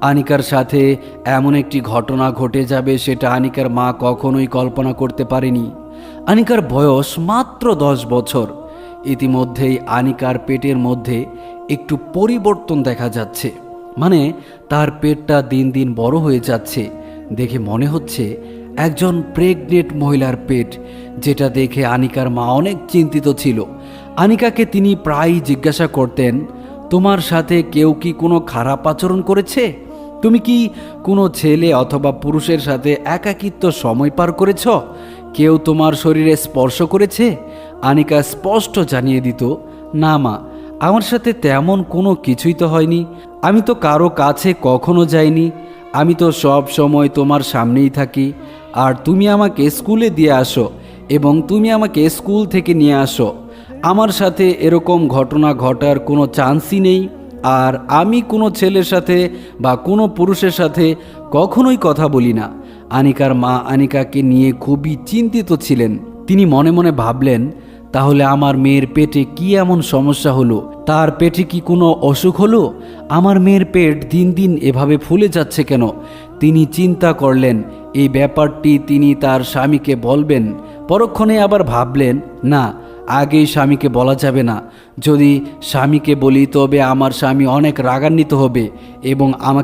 আনিকার সাথে এমন একটি ঘটনা ঘটে যাবে সেটা আনিকার মা কখনোই কল্পনা করতে পারেনি। আনিকার বয়স মাত্র দশ বছর। ইতিমধ্যেই আনিকার পেটের মধ্যে একটু পরিবর্তন দেখা যাচ্ছে। মানে তার পেটটা দিন দিন বড় হয়ে যাচ্ছে। দেখে মনে হচ্ছে একজন প্রেগনেন্ট মহিলার পেট, যেটা দেখে আনিকার মা অনেক চিন্তিত ছিল। আনিকাকে তিনি প্রায়ই জিজ্ঞাসা করতেন তোমার সাথে কেউ কি কোনো খারাপ আচরণ করেছে? তুমি কি কোনো ছেলে অথবা পুরুষের সাথে একাকিত্ব সময় পার করেছ? কেউ তোমার শরীরে স্পর্শ করেছে? আনিকা স্পষ্ট জানিয়ে দিত, না মা, আমার সাথে তেমন কোনো কিছুই তো হয়নি। আমি তো কারও কাছে কখনো যাইনি। আমি তো সব সময় তোমার সামনেই থাকি। আর তুমি আমাকে স্কুলে দিয়ে আসো। এবং তুমি আমাকে স্কুল থেকে নিয়ে আসো। আমার সাথে এরকম ঘটনা ঘটার কোনো চান্সই নেই। আর আমি কোনো ছেলের সাথে বা কোনো পুরুষের সাথে কখনোই কথা বলি না। আনিকার মা আনিকাকে নিয়ে খুবই চিন্তিত ছিলেন। তিনি মনে মনে ভাবলেন, তাহলে আমার মেয়ের পেটে কি এমন সমস্যা হলো? তার পেটে কি কোনো অসুখ হলো? আমার মেয়ের পেট দিন দিন এভাবে ফুলে যাচ্ছে কেন? তিনি চিন্তা করলেন। এই ব্যাপারটি তিনি তার স্বামীকে বলবেন। পরক্ষণে আবার ভাবলেন, না আগেই স্বামীকে বলা যাবে না। যদি স্বামীকে বলি, তবে আমার স্বামী অনেক রাগান্বিত হবে এবং আমাকে